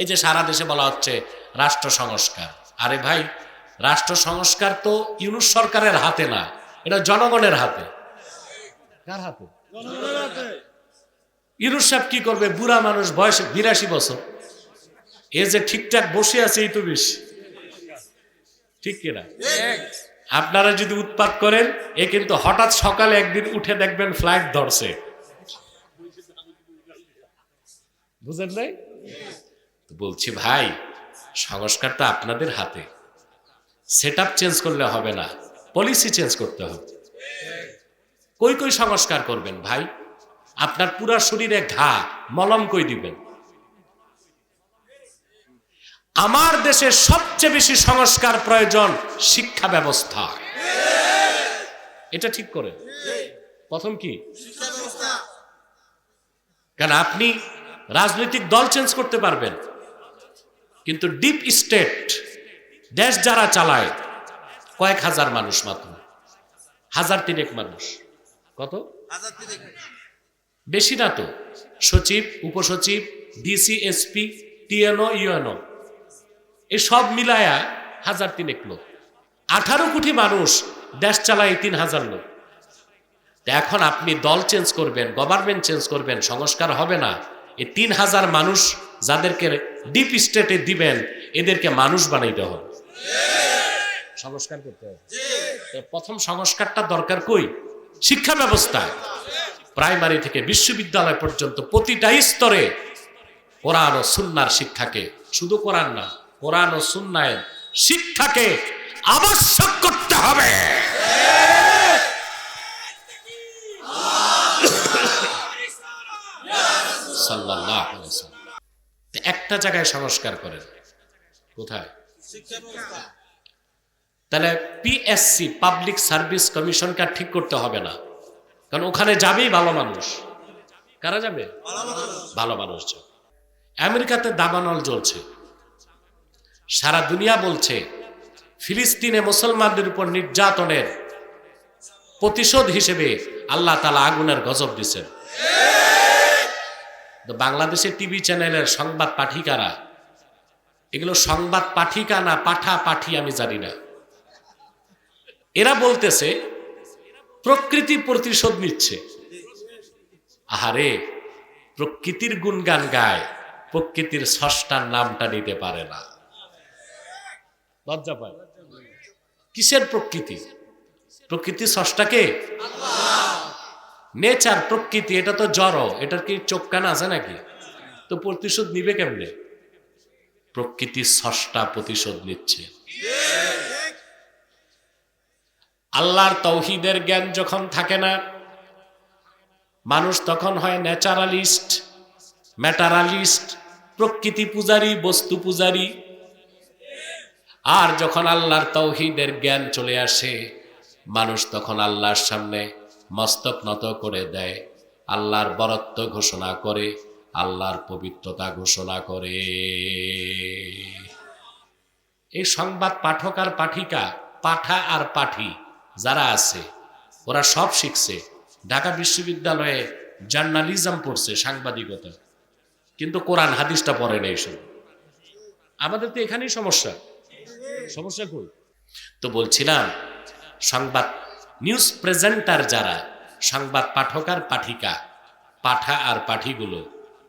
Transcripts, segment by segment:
এই যে সারা দেশে বলা হচ্ছে রাষ্ট্র সংস্কার। আরে ভাই, রাষ্ট্র সংস্কার তো ইউনুস সরকারের হাতে না, এটা জনগণের হাতে। কার হাতে? ইউনুস সাহেব কি করবে? বুড়া মানুষ বয়স বিরাশি বছর। এ যে ঠিকঠাক বসে আছে এই তো বেশি। ঠিক কিনা? আপনারা যদি উৎপাত করেন, এ কিন্তু হঠাৎ সকালে একদিন উঠে দেখবেন ফ্লাইট ধরছে। বুঝেন নাই? বলছি, ভাই, সংস্কারটা আপনাদের হাতে। সেট চেঞ্জ করলে হবে না, পলিসি চেঞ্জ করতে হবে। কই কই সংস্কার করবেন ভাই? আপনার পুরা শরীরে ঘা, মলম কই দিবেন? আমার দেশে সবচেয়ে বেশি সংস্কার প্রয়োজন শিক্ষা ব্যবস্থা। এটা ঠিক করে। প্রথম কি? কারণ আপনি রাজনৈতিক দল চেঞ্জ করতে পারবেন? কিন্তু ডিপ স্টেট দেশ যারা চালায় কয়েক হাজার মানুষ মাত্র। হাজার তিনেক মানুষ। কত? বেশি না তো। সচিব উপসচিব ডিসি এসপি টিএনও ইউএনও। এ সব মিলায়া হাজার তিনেক লোক। আঠারো কোটি মানুষ দেশ চালায় তিন হাজার লোক। এখন আপনি দল চেঞ্জ করবেন গভর্নমেন্ট চেঞ্জ করবেন সংস্কার হবে না। এই তিন হাজার মানুষ যাদেরকে ডিপ স্টেটে দিবেন, এদেরকে মানুষ বানাইতে হবে। সংস্কার করতে হবে। প্রথম সংস্কারটা দরকার কই? শিক্ষা ব্যবস্থা প্রাইমারি থেকে বিশ্ববিদ্যালয় পর্যন্ত প্রতিটা স্তরে কোরআন ও সুন্নার শিক্ষাকে, শুধু কোরআন না, কোরআন ও সুন্নায়ের শিক্ষাকে আবশ্যক করতে হবে। সাল্লাল্লাহু আলাইহি একটা জায়গায় সংস্কার করেন কোথায়? তাহলে পিএসসি পাবলিক সার্ভিস কমিশনকে ঠিক করতে হবে না। কারণ ওখানে যাবেই ভালো মানুষ। কারা যাবে? ভালো মানুষ আমেরিকাতে দাবানল জ্বলছে। সারা দুনিয়া বলছে, ফিলিস্তিনে মুসলমানদের উপর নির্যাতনের প্রতিশোধ হিসেবে আল্লাহ তালা আগুনের গজব দিচ্ছেন তো বাংলাদেশের টিভি চ্যানেলের সংবাদ পাঠিকারা, এগুলো সংবাদ পাঠিকা না পাঠা পাঠি আমি জানি না। এরা বলতেছে, প্রকৃতি প্রতিশোধ নিচ্ছে। আহারে, প্রকৃতির গুণগান গায়, প্রকৃতির ষষ্ঠার নামটা নিতে পারে না। লজ্জা পায়। কিসের প্রকৃতি? প্রকৃতি ষষ্ঠাকে নেচার, প্রকৃতি, এটা তো জড়। এটার কি চোখ কান আছে নাকি? তো প্রতিশোধ নিবে কেমনে? প্রকৃতি ষষ্ঠা প্রতিশোধ নিচ্ছে। আল্লাহর তৌহিদের জ্ঞান যখন থাকে না, মানুষ তখন হয় ন্যাচারালিস্ট, ম্যাটারালিস্ট, প্রকৃতি পূজারী, বস্তু পূজারী। আর যখন আল্লাহর তৌহিদের জ্ঞান চলে আসে, মানুষ তখন আল্লাহর সামনে মস্তক নত করে দেয়। আল্লাহর বরত্ব ঘোষণা করে, আল্লাহর পবিত্রতা ঘোষণা করে। এই সংবাদ পাঠক আর পাঠিকা, পাঠা আর পাঠি যারা আছে, ওরা সব শিখছে। ঢাকা বিশ্ববিদ্যালয়ে জার্নালিজম পড়ছে সাংবাদিকতা। কিন্তু কোরআন হাদিসটা পড়ে নেই শুধু। আমাদের তো এখানেই সমস্যা। সমস্যা কই? তো বলছিলাম, সংবাদ নিউজ প্রেজেন্টার যারা সংবাদ পাঠক আর পাঠিকা পাঠা আর পাঠিগুলো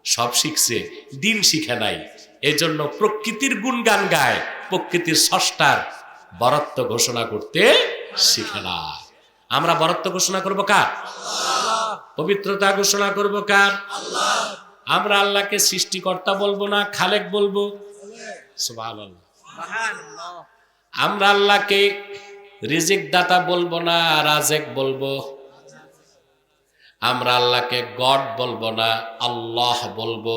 সব শিখছে দিন শিখে নাই। এজন্য প্রকৃতির গুণগান গায় প্রকৃতির ষষ্ঠার বরত্ব ঘোষণা করতে শিখে না। আমরা বরত্ব ঘোষণা করব কার? পবিত্রতা ঘোষণা করব কার? আমরা আল্লাহকে সৃষ্টিকর্তা বলব না খালেক বলব। আমরা আল্লাহকে রিজিক দাতা বলব না, রাজেক বলব। আমরা আল্লাহকে গড বলব না, আল্লাহ বলব।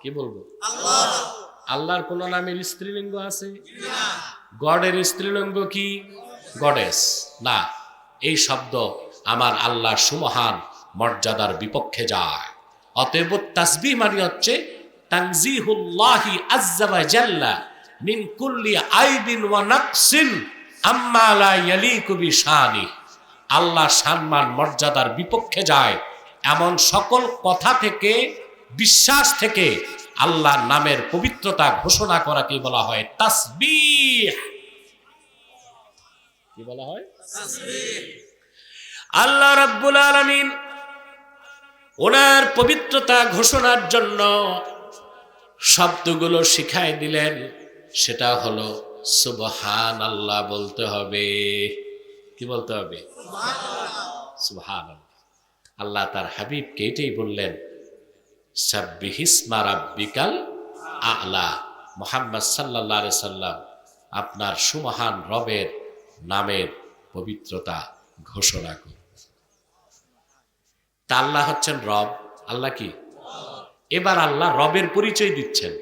কি বলব? আল্লাহর কোন নামের স্ত্রীলিঙ্গ আছে? গডের স্ত্রীলিঙ্গ কি? গডেস। না, এই শব্দ আমার আল্লাহ সুমহান মর্যাদার বিপক্ষে যায়। অতএব তাসবি মানে হচ্ছে, তানজিহুল্লাহি আজ্জা জাল্লা মিন কুল্লি আইবিন ওয়া নাকসিন আম্মা লা ইয়ালিকু বিশানি। আল্লাহ সম্মান, মর্যাদার বিপক্ষে যায়। এমন সকল কথা থেকে, বিশ্বাস থেকে আল্লাহ নামের পবিত্রতা ঘোষণা করাকে বলা হয়? তাসবিহ। কি বলা হয়? আল্লাহ রাব্বুল আলামিন ওনার পবিত্রতা ঘোষণার জন্য শব্দগুলো শিখাই দিলেন। সেটা হলো সুবহান আল্লাহ বলতে হবে। কি বলতে হবে? সুবহান আল্লাহ তার হাবিবকে এটাই বললেন সাব্বিহিসমা রাব্বিকাল আলা। মোহাম্মদ আলাইহি সাল্লাম আপনার সুমহান রবের নামের পবিত্রতা ঘোষণা করুন। তা আল্লাহ হচ্ছেন রব, আল্লাহ কি? এবার আল্লাহ রবের পরিচয় দিচ্ছেন।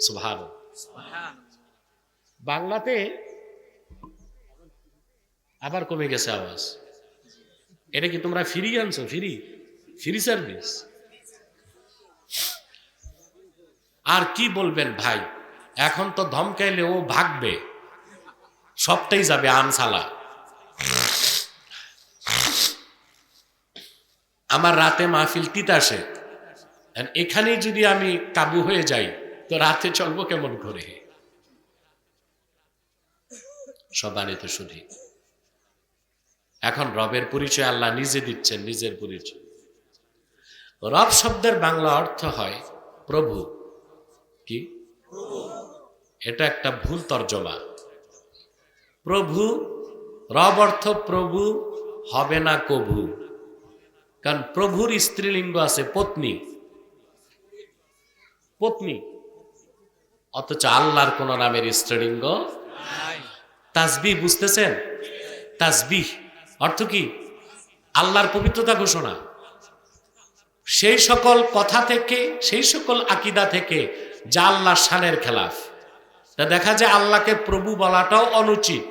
সুবহান বাংলাতে আবার কমে গেছে আওয়াজ। এটা কি তোমরা ফ্রি আনছো? ফ্রি? Free service? আর কি বলবেন ভাই? এখন তো ধমকাইলে ও ভাগবে। সবটাই যাবে আমসালা আমার রাতে মাহফিল তিতাসে এখানে যদি আমি কাবু হয়ে যাই, তো রাতে চলবো কেমন করে? সবানিত শুধু। এখন রবের পরিচয় আল্লাহ নিজে দিচ্ছেন, নিজের পরিচয়। রব শব্দের বাংলা অর্থ হয় প্রভু। কি? এটা একটা ভুল তর্জমা। প্রভু, রব অর্থ প্রভু, হবে না কভু কারণ প্রভুর স্ত্রীলিঙ্গ আছে পত্নী। পত্নী। অথচ আল্লাহর কোন নামের স্ত্রীলিঙ্গ তাসবি বুঝতেছেন? তাসবি অর্থ কি? আল্লাহর পবিত্রতা ঘোষণা। সেই সকল কথা থেকে, সেই সকল আকিদা থেকে যা আল্লাহ শানের খেলাফ। তা দেখা যায় আল্লাহকে প্রভু বলাটাও অনুচিত।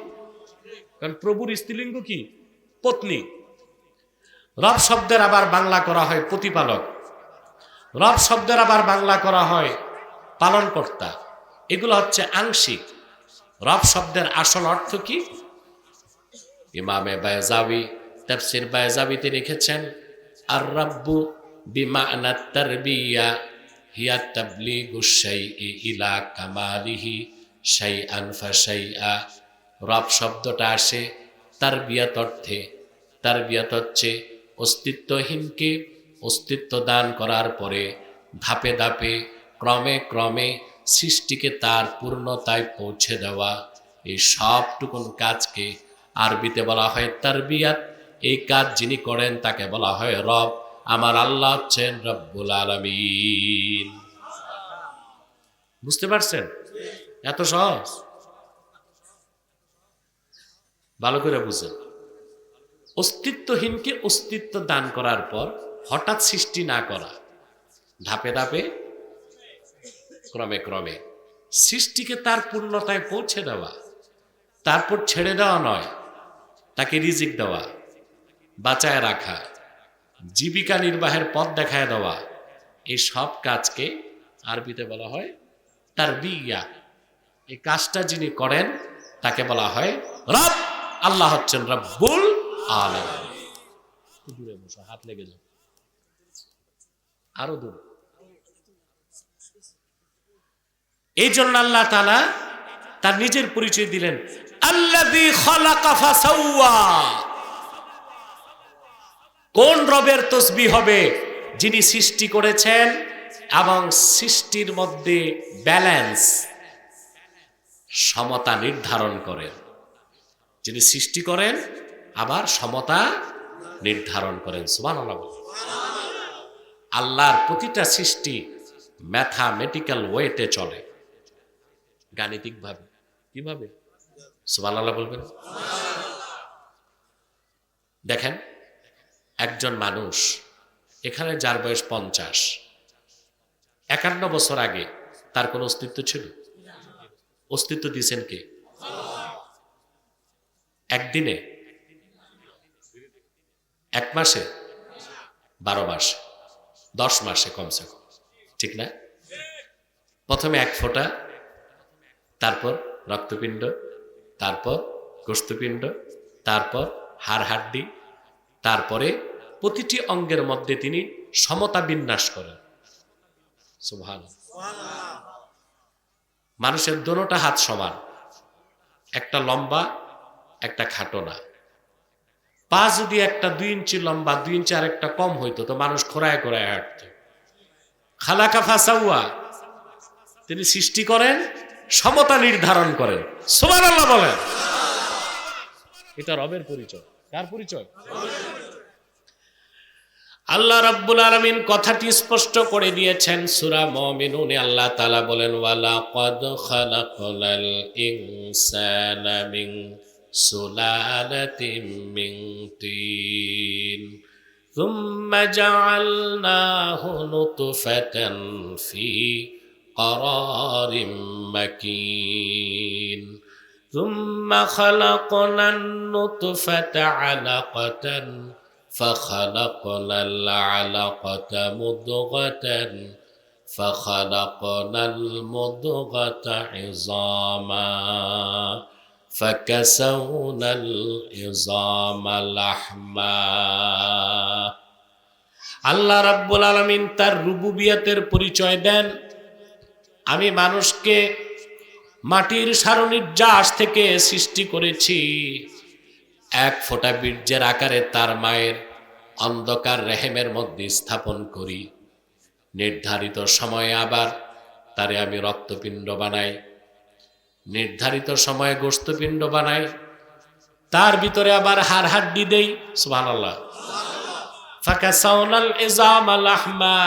কারণ প্রভুর স্ত্রীলিঙ্গ কি? পত্নী। রব শব্দের আবার বাংলা করা হয় প্রতিপালক। রব শব্দের আবার বাংলা করা হয় পালনকর্তা। এগুলো হচ্ছে আংশিক। রব শব্দের আসল অর্থ কি? ইমামে বায়জাবি, তাফসির বায়জাবিতে রেখেছেন আর রব্বু বিমানা তারবিয়া, হিয়া তাবলিগু শাইই ইলা কামালিহি শাইআন ফাশাইআ। রব শব্দটা আসে তার তারবিয়াত অর্থে। তারবিয়াত হচ্ছে অস্তিত্বহীনকে অস্তিত্ব দান করার পরে ধাপে ধাপে, ক্রমে ক্রমে সৃষ্টিকে তার পূর্ণতায় পৌঁছে দেওয়া। এই সবটুকুন কাজকে আরবিতে বলা হয় তারবিয়াত। এই কাজ যিনি করেন তাকে বলা হয় রব। আমার আল্লাহ হচ্ছেন রব্বুল আলমিন। বুঝতে পারছেন? এত সহজ? ভালো করে বুঝেন। অস্তিত্বহীনকে অস্তিত্ব দান করার পর হঠাৎ সৃষ্টি না করা। ধাপে ধাপে ক্রমে ক্রমে। সৃষ্টিকে তার পূর্ণতায় পৌঁছে দেওয়া, তারপর ছেড়ে দেওয়া নয়, তাকে রিজিক দেওয়া, বাঁচায় রাখা, জীবিকা নির্বাহের পথ দেখায় দেওয়া, এই সব কাজকে আরবিতে বলা হয় তার বিয়া এই কাজটা যিনি করেন, তাকে বলা হয় রব। আল্লাহ হচ্ছেন রব্বুল আলম দূরে বসো, হাত লেগে যাও। আরও দূরে। এই জন্য আল্লাহ তালা তার নিজের পরিচয় দিলেন কোন রবের তসবি হবে? যিনি সৃষ্টি করেছেন এবং সৃষ্টির মধ্যে ব্যালেন্স, সমতা নির্ধারণ করেন। যিনি সৃষ্টি করেন, আবার সমতা নির্ধারণ করেন। সুবান আল্লাহর প্রতিটা সৃষ্টি ম্যাথামেটিক্যাল ওয়েতে চলে। গাণিতিকভাবে। কীভাবে? সুবান আল্লাহ বলবেন। দেখেন, একজন মানুষ, এখানে যার বয়স পঞ্চাশ, একান্ন বছর আগে তার কোনো অস্তিত্ব ছিল? অস্তিত্ব দিয়েছেন কে? একদিনে? এক মাসে? বারো মাসে। দশ মাসে কমসে কম। ঠিক না? প্রথমে এক ফোঁটা তারপর রক্তপিণ্ড, তারপর গোস্তপিণ্ড তারপর হাড় হাড্ডি তারপরে প্রতিটি অঙ্গের মধ্যে তিনি সমতা বিন্যাস করেন। সুভান মানুষের দোনোটা হাত সমান, একটা লম্বা, একটা খাটো না পা যদি একটা দুই ইঞ্চি লম্বা, দুই ইঞ্চি আর একটা কম হইতো, তো মানুষ খোরায় খোরায় হাঁটত। খালাকা ফাসাউয়া, তিনি সৃষ্টি করেন সমতা নির্ধারণ করেন সোমান আল্লাহ বলেন এটা রবের পরিচয় কার পরিচয় আল্লাহ রাব্বুল আলামিন কথাটি স্পষ্ট করে দিয়েছেন সূরা মুমিনুনে আল্লাহ তাআলা বলেন ওয়ালা কদ খালাকনাল ইনসানা মিন সুলালাতিন মিন তিন ثم جعلناه نطفة في قرار مكين ثم خلقنا النطفة علقة فخلقنا العلقة مضغة فخلقنا المضغة عظاما فكسونا العظام لحما আল্লাহ রাব্বুল আলামিন তার রুবুবিয়াতের পরিচয় দেন আমি মানুষকে মাটির সারণির্যাস থেকে সৃষ্টি করেছি। এক ফোঁটা বীর্যের আকারে তার মায়ের অন্ধকার রেহেমের মধ্যে স্থাপন করি। নির্ধারিত সময়ে আবার তারে আমি রক্তপিণ্ড বানাই। নির্ধারিত সময়ে গোস্তপিণ্ড বানাই। তার ভিতরে আবার হাড় হাড্ডি দেই আহমা।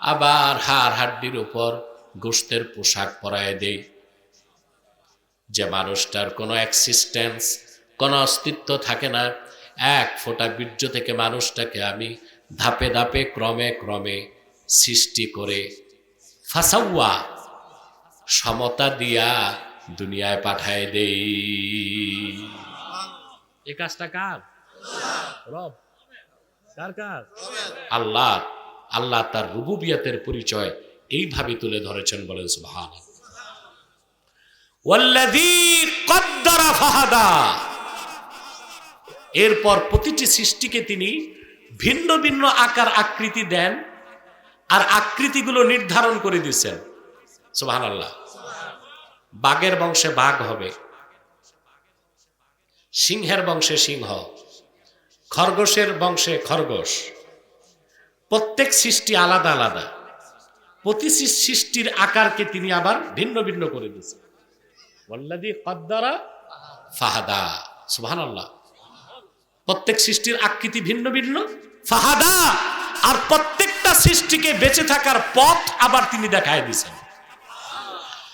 আবার হাড় হাড্ডির উপর গোস্তের পোশাক পরায় দেই। যে মানুষটার কোনো এক্সিস্টেন্স কোনো অস্তিত্ব থাকে না এক ফোঁটা বীর্য থেকে মানুষটাকে আমি ধাপে ধাপে ক্রমে ক্রমে সৃষ্টি করে ফাসাউয়া সমতা দিয়া দুনিয়ায় পাঠায় দেই। এ কাজটা কার? রব। কার কার? আল্লাহ আল্লাহ তার রুবুবিয়াতের পরিচয় এইভাবে তুলে ধরেছেন বলেন এরপর প্রতিটি সৃষ্টিকে তিনি ভিন্ন ভিন্ন আকার আকৃতি দেন আর আকৃতিগুলো নির্ধারণ করে দিয়েছেন। সুবহানাল্লাহ। বাঘের বংশে বাঘ হবে, সিংহের বংশে সিংহ, খরগোশের বংশে খরগোশ। প্রত্যেক সৃষ্টি আলাদা আলাদা। প্রতি সৃষ্টির আকারকে তিনি আবার ভিন্ন ভিন্ন করে দিয়েছেন। ওয়াল্লাযী কদ্দারা ফাহাদা, সুবহানাল্লাহ। প্রত্যেক সৃষ্টির আকৃতি ভিন্ন ভিন্ন। ফাহাদা! আর প্রত্যেকটা সৃষ্টিকে বেঁচে থাকার পথ আবার তিনি দেখায় দিয়েছেন।